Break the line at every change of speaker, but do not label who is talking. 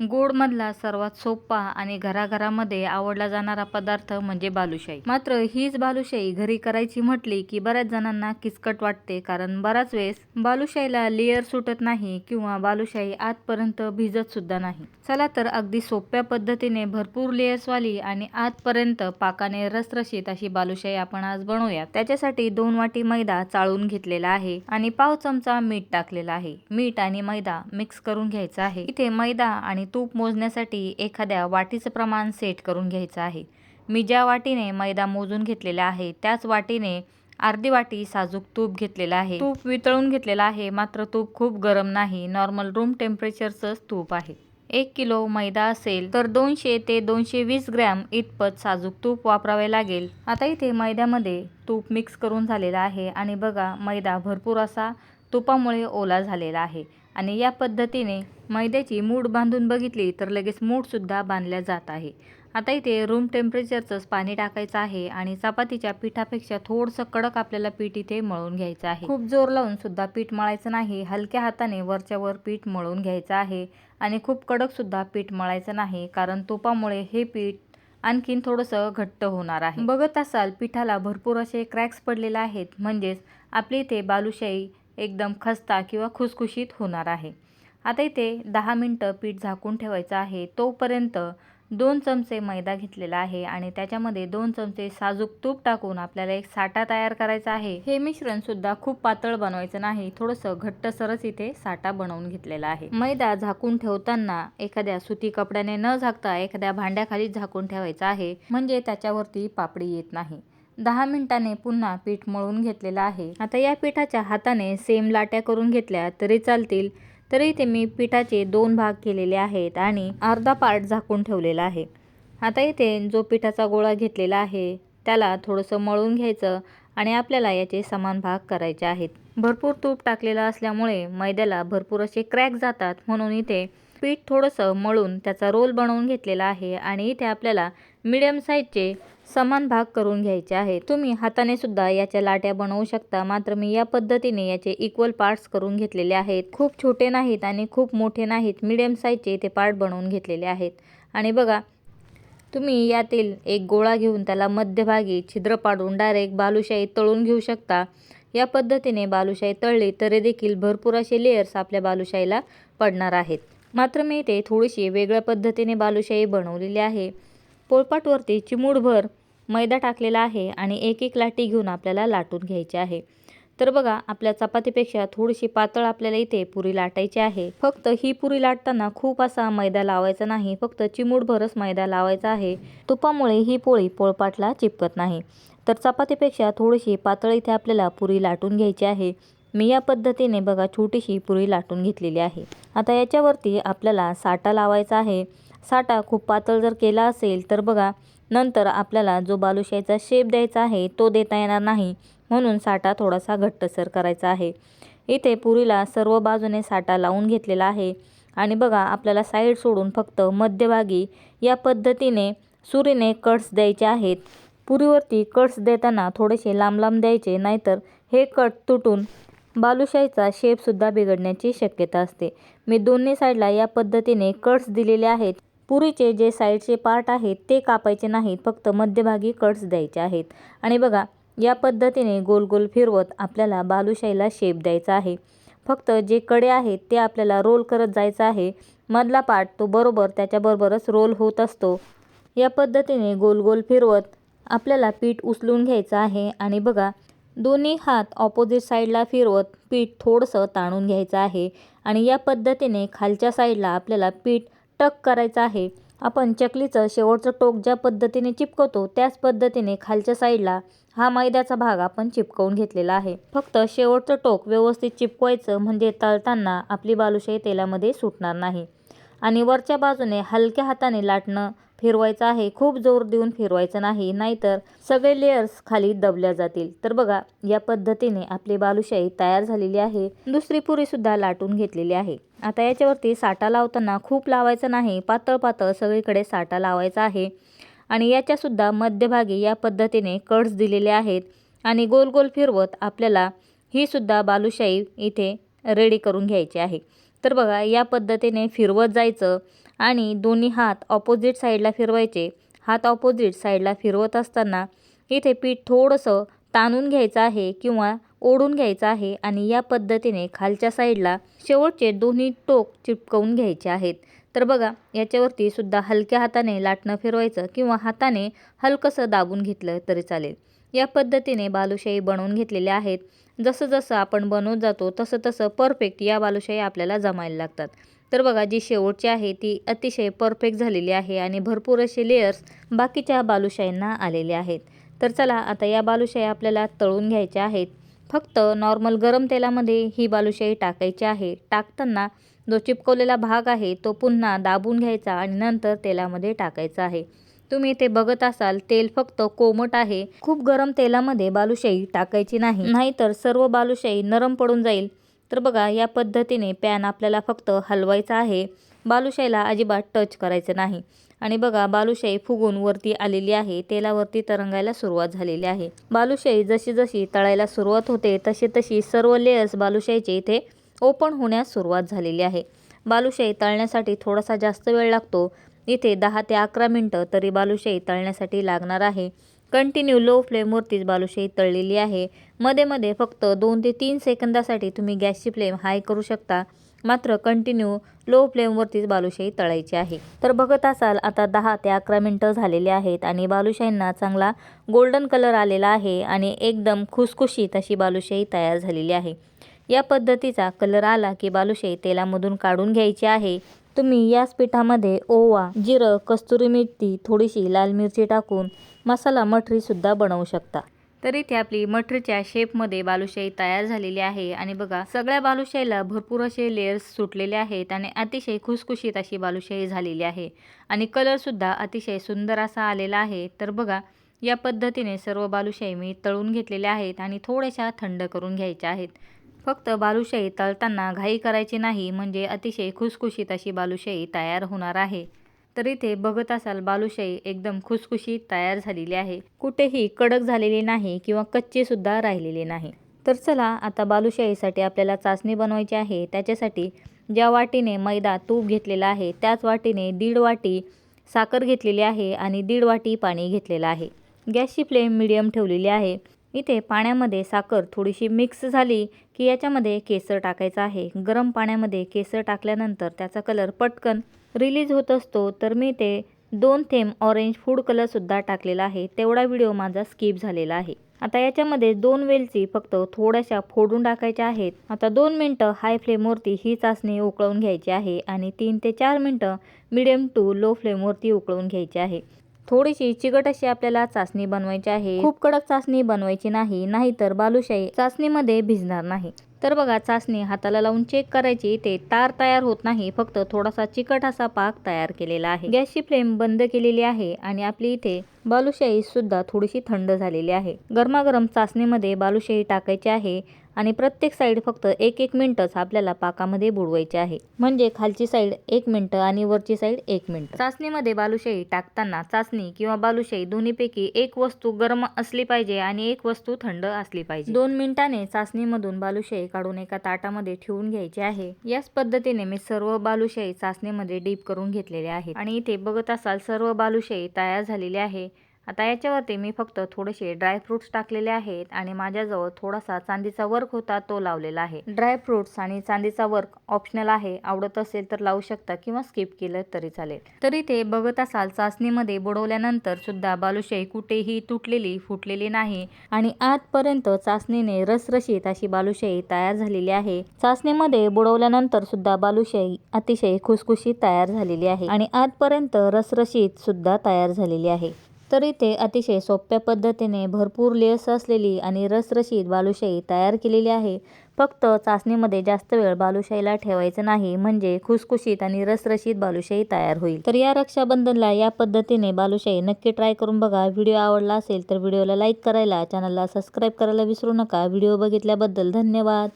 गोडमधला सर्वात सोपा आणि घराघरामध्ये आवडला जाणारा पदार्थ म्हणजे बालुशाही. मात्र हीच बालुशाही घरी करायची म्हटली की बऱ्याच जणांना किचकट वाटते कारण बराच वेळेस बालुशाहीला लेअर सुटत नाही किंवा बालुशाही आतपर्यंत भिजत सुद्धा नाही. चला तर अगदी सोप्या पद्धतीने भरपूर लेयर्सवाली आणि आतपर्यंत पाकाने रसरशीत अशी बालुशाही आपण आज बनवूया त्याच्यासाठी दोन वाटी मैदा चाळून घेतलेला आहे आणि पाव चमचा मीठ टाकलेला आहे. मीठ आणि मैदा मिक्स करून घ्यायचा आहे. इथे मैदा आणि तूप मोजण्यासाठी एखाद्या वाटीचं प्रमाण सेट करून घ्यायचं आहे. मी ज्या वाटीने मैदा मोजून घेतलेला आहे. त्याच वाटीने अर्धी वाटी साजूक तूप घेतलेलं आहे. तूप वितळून घेतलेलं आहे. मात्र तूप खूप गरम नाही. नॉर्मल रूम टेम्परेचरचंच तूप आहे. एक किलो मैदा असेल तर दोनशे ते दोनशे वीस ग्रॅम इतपत साजूक तूप वापरावे लागेल. आता इथे मैद्यामध्ये तूप मिक्स करून झालेला आहे. आणि बघा मैदा भरपूर असा तुपामुळे ओला झालेला आहे. आणि या पद्धतीने मैद्याची मूठ बांधून बघितली तर लगेच मूठसुद्धा बांधल्या जात आहे. आता इथे रूम टेम्परेचरचंच पाणी टाकायचं आहे आणि चपातीच्या पिठापेक्षा थोडंसं कडक आपल्याला पीठ इथे मळून घ्यायचं आहे. खूप जोर लावून सुद्धा पीठ मळायचं नाही हलक्या हाताने वरच्या वर पीठ मळून घ्यायचं आहे आणि खूप कडक सुद्धा पीठ मळायचं नाही कारण तुपामुळे हे पीठ आणखीन थोडंसं घट्ट होणार आहे. बघत असाल पिठाला भरपूर असे क्रॅक्स पडलेले आहेत म्हणजेच आपली इथे बालुशाही एकदम खस्ता किंवा खुसखुशीत होणार आहे. आता इथे दहा मिनटं पीठ झाकून ठेवायचं आहे. तोपर्यंत दोन चमचे मैदा घेतलेला आहे आणि त्याच्यामध्ये दोन चमचे साजूक तूप टाकून आपल्याला एक साठा तयार करायचा आहे. हे मिश्रण सुद्धा खूप पातळ बनवायचं नाही थोडंसं घट्टसरच इथे साठा बनवून घेतलेला आहे. मैदा झाकून ठेवताना एखाद्या सुती कपड्याने न झाकता एखाद्या भांड्याखाली झाकून ठेवायचं आहे म्हणजे त्याच्यावरती पापडी येत नाही. दहा मिनिटाने पुन्हा पीठ मळून घेतलेलं आहे. आता या पिठाच्या हाताने सेम लाट्या करून घेतल्या तरी चालतील तरी इथे मी पिठाचे दोन भाग केलेले आहेत आणि अर्धा पार्ट झाकून ठेवलेला आहे. आता इथे जो पिठाचा गोळा घेतलेला आहे त्याला थोडंसं मळून घ्यायचं आणि आपल्याला याचे समान भाग करायचे आहेत. भरपूर तूप टाकलेलं असल्यामुळे मैद्याला भरपूर असे क्रॅक जातात म्हणून इथे पीठ थोडंसं मळून त्याचा रोल बनवून घेतलेला आहे आणि इथे आपल्याला मिडियम साईजचे समान भाग करून घ्यायचे आहे. तुम्ही हाताने सुद्धा याच्या लाट्या बनवू शकता. मात्र मी या पद्धतीने याचे इक्वल पार्ट्स करून घेतलेले आहेत. खूप छोटे नाहीत आणि खूप मोठे नाहीत. मिडियम साईजचे ते पार्ट बनवून घेतलेले आहेत. आणि बघा तुम्ही यातील एक गोळा घेऊन त्याला मध्यभागी छिद्र पाडून डायरेक्ट बालुशाही तळून घेऊ शकता. या पद्धतीने बालुशाही तळली तरी देखील भरपूर असे लेयर्स आपल्या बालुशाहीला पडणार आहेत. मात्र मी ते थोडीशी वेगळ्या पद्धतीने बालुशाही बनवलेली आहे. पोळपाटवरती चिमूडभर मैदा टाकलेला आहे आणि एक एक लाटी घेऊन आपल्याला लाटून घ्यायची आहे. तर बघा आपल्या चपातीपेक्षा थोडीशी पातळ आपल्याला इथे पुरी लाटायची आहे. फक्त ही पुरी लाटताना खूप असा मैदा लावायचा नाही फक्त चिमूडभरच मैदा लावायचा आहे. तुपामुळे ही पोळी पोळपाटला चिपकत नाही. तर चपातीपेक्षा थोडीशी पातळ इथे आपल्याला पुरी लाटून घ्यायची आहे. मी या पद्धतीने बघा छोटीशी पुरी लाटून घेतलेली आहे. आता याच्यावरती आपल्याला साठा लावायचा आहे. साठा खूप पातळ जर केला असेल तर बघा नंतर आपल्याला जो बालुशाहीचा शेप द्यायचा आहे तो देता येणार नाही. म्हणून साठा थोडासा घट्टसर करायचा आहे. इथे पुरीला सर्व बाजूने साठा लावून घेतलेला आहे. आणि बघा आपल्याला साईड सोडून फक्त मध्यभागी या पद्धतीने सुरीने कट्स द्यायचे आहेत. पुरीवरती कट्स देताना थोडेसे लांब लांब द्यायचे नाहीतर हे कट तुटून बालुशाहीचा शेपसुद्धा बिघडण्याची शक्यता असते. मी दोन्ही साईडला या पद्धतीने कट्स दिलेले आहेत. पुरीचे जे साईडचे पार्ट आहेत ते कापायचे नाहीत फक्त मध्यभागी कट्स द्यायचे आहेत. आणि बघा या पद्धतीने गोल गोल फिरवत आपल्याला बालुशाहीला शेप द्यायचा आहे. फक्त जे कडे आहेत ते आपल्याला रोल करत जायचं आहे. मधला पार्ट तो बरोबर त्याच्याबरोबरच रोल होत असतो. या पद्धतीने गोल गोल फिरवत आपल्याला पीठ उचलून घ्यायचं आहे. आणि बघा दोन्ही हात ऑपोजिट साईडला फिरवत पीठ थोडंसं ताणून घ्यायचं आहे. आणि या पद्धतीने खालच्या साईडला आपल्याला पीठ टक करायचं आहे. आपण चकलीचं शेवटचं टोक ज्या पद्धतीने चिपकवतो त्याच पद्धतीने खालच्या साईडला हा मैद्याचा भाग आपण चिपकवून घेतलेला आहे. फक्त शेवटचं टोक व्यवस्थित चिपकवायचं म्हणजे तळताना आपली बालुशाही तेलामध्ये सुटणार नाही. आणि वरच्या बाजूने हलक्या हाताने लाटणं फिरवायचं आहे खूप जोर देऊन फिरवायचं नाही नाहीतर सगळे लेयर्स खाली दबल्या जातील. तर बघा या पद्धतीने आपली बालुशाही तयार झालेली आहे. दुसरी पुरीसुद्धा लाटून घेतलेली आहे. आता याच्यावरती साठा लावताना खूप लावायचं नाही पातळ पातळ सगळीकडे साठा लावायचा आहे. आणि याच्यासुद्धा मध्यभागी या पद्धतीने कट्स दिलेले आहेत. आणि गोल गोल फिरवत आपल्याला ही सुद्धा बालुशाही इथे रेडी करून घ्यायची आहे. तर बघा या पद्धतीने फिरवत जायचं. आणि दोन्ही हात ऑपोजिट साईडला फिरवायचे. हात ऑपोजिट साईडला फिरवत असताना इथे पीठ थोडंसं ताणून घ्यायचं आहे किंवा ओढून घ्यायचं आहे आणि या पद्धतीने खालच्या साईडला शेवटचे दोन्ही टोक चिपकवून घ्यायचे आहेत. तर बघा याच्यावरती सुद्धा हलक्या हाताने लाटणं फिरवायचं किंवा हाताने हलकंसं दाबून घेतलं तरी चालेल. या पद्धतीने बालुशाही बनवून घेतलेल्या आहेत. जसं जसं आपण बनवत जातो तसं तसं परफेक्ट या बालुशाही आपल्याला जमायला लागतात. तर बघा जी शेवटची आहे ती अतिशय परफेक्ट झालेली आहे आणि भरपूर असे लेयर्स बाकीच्या बालुशाहींना आलेले आहेत. तर चला आता या बालुशाही आपल्याला तळून घ्यायच्या आहेत. फक्त नॉर्मल गरम तेलामध्ये ही बालुशाही टाकायची आहे. टाकताना जो चिपकवलेला भाग आहे तो पुन्हा दाबून घ्यायचा आणि नंतर तेलामध्ये टाकायचा आहे. तुम्ही ते बघत असाल तेल फक्त कोमट आहे. खूप गरम तेलामध्ये बालुशाही टाकायची नाही. नाहीतर सर्व बालुशाही नरम पडून जाईल. तर बघा या पद्धतीने पॅन आपल्याला फक्त हलवायचा आहे. बालुशाहीला अजिबात टच करायचं नाही. आणि बघा बालुशाही फुगून वरती आलेली आहे. तेलावरती तरंगायला सुरुवात झालेली आहे. बालुशाही जशी जशी तळायला सुरुवात होते तशी तशी सर्व लेयर्स बालुशाहीचे इथे ओपन होण्यास सुरुवात झालेली आहे. बालुशाही तळण्यासाठी थोडासा जास्त वेळ लागतो. इथे दहा ते अकरा मिनटं तरी बालुशाही तळण्यासाठी लागणार आहे. कंटिन्यू लो फ्लेमवरतीच बालुशाही तळलेली आहे. मध्ये मध्ये फक्त दोन ते तीन सेकंदासाठी तुम्ही गॅसची फ्लेम हाय करू शकता. मात्र कंटिन्यू लो फ्लेमवरतीच बालुशाही तळायची आहे. तर बघत असाल आता दहा ते अकरा मिनटं झालेले आहेत आणि बालुशाहींना चांगला गोल्डन कलर आलेला आहे आणि एकदम खुसखुशीत अशी बालुशाही तयार झालेली आहे. या पद्धतीचा कलर आला की बालुशाही तेलामधून काढून घ्यायची आहे. तुम्ही याच पिठामध्ये ओवा जिरं कस्तुरी मेथी थोडीशी लाल मिरची टाकून मसाला मठरीसुद्धा बनवू शकता. तर इथे आपली मठरीच्या शेपमध्ये बालुशाही तयार झालेली आहे. आणि बघा सगळ्या बालुशाहीला भरपूर असे लेयर्स सुटलेले आहेत आणि अतिशय खुसखुशीत अशी बालुशाही झालेली आहे. आणि कलरसुद्धा अतिशय सुंदर असा आलेला आहे. तर बघा या पद्धतीने सर्व बालुशाही मी तळून घेतलेल्या आहेत आणि थोड्याशा थंड करून घ्यायच्या आहेत. फक्त बालुशाही तळताना घाई करायची नाही म्हणजे अतिशय खुसखुशीत अशी बालुशाही तयार होणार आहे. तर इथे बघत असाल बालुशाही एकदम खुसखुशीत तयार झालेली आहे. कुठेही कडक झालेली नाही किंवा कच्चे सुद्धा राहिलेले नाही. तर चला आता बालुशाहीसाठी आपल्याला चाचणी बनवायची आहे. त्याच्यासाठी ज्या वाटीने मैदा तूप घेतलेला आहे त्याच वाटीने दीड वाटी साखर घेतलेली आहे आणि दीड वाटी पाणी घेतलेलं आहे. गॅसची फ्लेम मिडियम ठेवलेली आहे. इथे पाण्यामध्ये साखर थोडीशी मिक्स झाली की याच्यामध्ये केसर टाकायचं आहे. गरम पाण्यामध्ये केसर टाकल्यानंतर त्याचा कलर पटकन रिलीज होत असतो तर मी ते दोन थेंब ऑरेंज फूड कलरसुद्धा टाकलेला आहे. तेवढा व्हिडिओ माझा स्किप झालेला आहे. आता याच्यामध्ये दोन वेलची फक्त थोड्याशा फोडून टाकायच्या आहेत. आता दोन मिनटं हाय फ्लेमवरती ही चाचणी उकळवून घ्यायची आहे आणि तीन ते चार मिनटं मिडियम टू लो फ्लेमवरती उकळवून घ्यायची आहे. थोडीशी चिकट अशी आपल्याला चाचणी बनवायची आहे. खूप कडक चाचणी बनवायची नाही नाहीतर बालुशाही चाचणीमध्ये भिजणार नाही. तर बघा चाचणी हाताला लावून चेक करायची. ते तार तयार होत नाही. फक्त थोडासा चिकट असा पाक तयार केलेला आहे. गॅसची फ्लेम बंद केलेली आहे आणि आपली इथे बालुशाही सुद्धा थोडीशी थंड झालेली आहे. गरमागरम चाचणीमध्ये बालुशाही टाकायची आहे. आणि प्रत्येक साईड फक्त एक एक मिनटंच आपल्याला पाकामध्ये बुडवायचे आहे. म्हणजे खालची साईड एक मिनटं आणि वरची साईड एक मिनटं. चाचणीमध्ये बालुशाही टाकताना चाचणी किंवा बालुशाही दोन्हीपैकी एक वस्तू गरम असली पाहिजे आणि एक वस्तू थंड असली पाहिजे. दोन मिनिटाने चाचणीमधून बालुशाही काढून एका ताटामध्ये ठेवून घ्यायची आहे. याच पद्धतीने मी सर्व बालुशाही चाचणीमध्ये डीप करून घेतलेले आहेत. आणि इथे बघत असाल सर्व बालुशाही तयार झालेली आहे. आता याच्यावरती मी फक्त थोडेसे ड्रायफ्रुट्स टाकलेले आहेत आणि माझ्याजवळ थोडासा चांदीचा वर्क होता तो लावलेला आहे. ड्रायफ्रुट्स आणि चांदीचा वर्क ऑप्शनल आहे. आवडत असेल तर लावू शकता किंवा स्किप केलं तरी चालेल. तरी ते बघत असाल चाचणीमध्ये बुडवल्यानंतर सुद्धा बालुशाही कुठेही तुटलेली फुटलेली नाही आणि आजपर्यंत चाचणीने रसरशीत अशी बालुशाही तयार झालेली आहे. चाचणीमध्ये बुडवल्यानंतर सुद्धा बालुशाही अतिशय खुसखुशीत तयार झालेली आहे आणि आजपर्यंत रसरशीत सुद्धा तयार झालेली आहे. तर इथे अतिशय सोप्या पद्धतीने भरपूर लेस असलेली आणि रसरशीत बालुशाही तयार केलेली आहे. फक्त चाचणीमध्ये जास्त वेळ बालुशाहीला ठेवायचं नाही म्हणजे खुसखुशीत आणि रसरशीत बालुशाही तयार होईल. तर या रक्षाबंधनला या पद्धतीने बालुशाही नक्की ट्राय करून बघा. व्हिडिओ आवडला असेल तर व्हिडिओला लाईक करायला चॅनलला सबस्क्राईब करायला विसरू नका. व्हिडिओ बघितल्याबद्दल धन्यवाद.